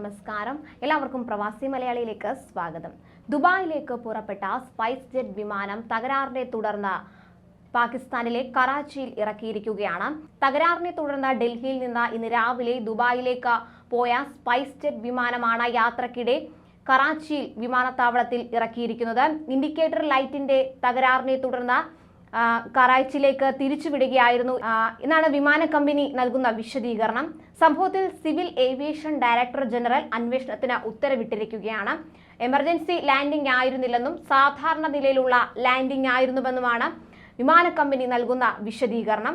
നമസ്കാരം. എല്ലാവർക്കും പ്രവാസി മലയാളിയിലേക്ക് സ്വാഗതം. ദുബായിലേക്ക് പുറപ്പെട്ട സ്പൈസ് ജെറ്റ് വിമാനം തകരാറിനെ തുടർന്ന് പാകിസ്ഥാനിലെ കറാച്ചിയിൽ ഇറക്കിയിരിക്കുകയാണ്. തകരാറിനെ തുടർന്ന് ഡൽഹിയിൽ നിന്ന് ഇന്ന് രാവിലെ ദുബായിലേക്ക് പോയ സ്പൈസ് ജെറ്റ് വിമാനമാണ് യാത്രക്കിടെ കറാച്ചിയിൽ വിമാനത്താവളത്തിൽ ഇറക്കിയിരിക്കുന്നത്. ഇൻഡിക്കേറ്റർ ലൈറ്റിന്റെ തകരാറിനെ തുടർന്ന് കറാച്ചിയിലേക്ക് തിരിച്ചുവിടുകയായിരുന്നു. എന്നാണ് വിമാന കമ്പനി നൽകുന്ന വിശദീകരണം. സംഭവത്തിൽ സിവിൽ ഏവിയേഷൻ ഡയറക്ടർ ജനറൽ അന്വേഷണത്തിന് ഉത്തരവിട്ടിരിക്കുകയാണ്. എമർജൻസി ലാൻഡിംഗ് ആയിരുന്നില്ലെന്നും സാധാരണ നിലയിലുള്ള ലാൻഡിംഗ് ആയിരുന്നുവെന്നുമാണ് വിമാന കമ്പനി നൽകുന്ന വിശദീകരണം.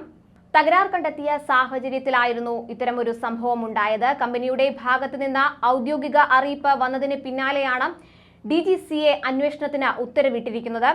തകരാർ കണ്ടെത്തിയ സാഹചര്യത്തിലായിരുന്നു ഇത്തരമൊരു സംഭവം ഉണ്ടായത്. കമ്പനിയുടെ ഭാഗത്തു നിന്ന് ഔദ്യോഗിക അറിയിപ്പ് വന്നതിന് പിന്നാലെയാണ് ഡി ജി സി എ അന്വേഷണത്തിന് ഉത്തരവിട്ടിരിക്കുന്നത്.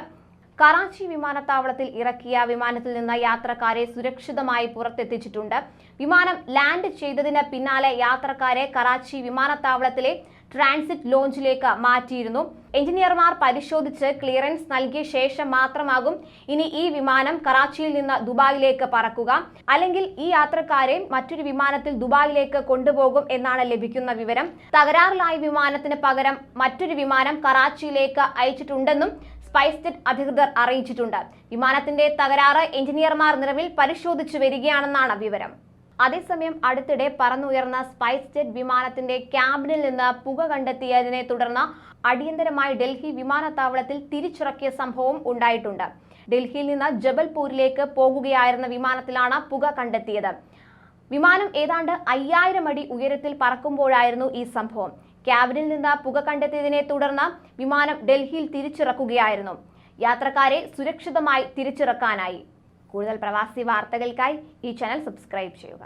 കറാച്ചി വിമാനത്താവളത്തിൽ ഇറക്കിയ വിമാനത്തിൽ നിന്ന് യാത്രക്കാരെ സുരക്ഷിതമായി പുറത്തെത്തിച്ചിട്ടുണ്ട്. വിമാനം ലാൻഡ് ചെയ്തതിന് പിന്നാലെ യാത്രക്കാരെ കറാച്ചി വിമാനത്താവളത്തിലെ ട്രാൻസിറ്റ് ലോഞ്ചിലേക്ക് മാറ്റിയിരുന്നു. എഞ്ചിനീയർമാർ പരിശോധിച്ച് ക്ലിയറൻസ് നൽകിയ ശേഷം മാത്രമാകും ഇനി ഈ വിമാനം കറാച്ചിയിൽ നിന്ന് ദുബായിലേക്ക് പറക്കുക. അല്ലെങ്കിൽ ഈ യാത്രക്കാരെ മറ്റൊരു വിമാനത്തിൽ ദുബായിലേക്ക് കൊണ്ടുപോകും എന്നാണ് ലഭിക്കുന്ന വിവരം. തകരാറിലായ വിമാനത്തിന് പകരം മറ്റൊരു വിമാനം കറാച്ചിയിലേക്ക് അയച്ചിട്ടുണ്ടെന്നും സ്പൈസ് ജെറ്റ് അധികൃതർ അറിയിച്ചിട്ടുണ്ട്. വിമാനത്തിന്റെ തകരാറ് എഞ്ചിനീയർമാർ നിലവിൽ പരിശോധിച്ചു വരികയാണെന്നാണ് വിവരം. അതേസമയം അടുത്തിടെ പറന്നുയർന്ന സ്പൈസ് ജെറ്റ് വിമാനത്തിന്റെ ക്യാബിനിൽ നിന്ന് പുക കണ്ടെത്തിയതിനെ തുടർന്ന് അടിയന്തരമായി ഡൽഹി വിമാനത്താവളത്തിൽ തിരിച്ചിറക്കിയ സംഭവം ഉണ്ടായിട്ടുണ്ട്. ഡൽഹിയിൽ നിന്ന് ജബൽപൂരിലേക്ക് പോകുകയായിരുന്ന വിമാനത്തിലാണ് പുക കണ്ടെത്തിയത്. വിമാനം ഏതാണ്ട് അയ്യായിരം അടി ഉയരത്തിൽ പറക്കുമ്പോഴായിരുന്നു ഈ സംഭവം. ക്യാബിനിൽ നിന്ന് പുക കണ്ടെത്തിയതിനെ തുടർന്ന് വിമാനം ഡൽഹിയിൽ തിരിച്ചിറക്കുകയായിരുന്നു. യാത്രക്കാരെ സുരക്ഷിതമായി തിരിച്ചിറക്കാനായി. കൂടുതൽ പ്രവാസി വാർത്തകൾക്കായി ഈ ചാനൽ സബ്സ്ക്രൈബ് ചെയ്യുക.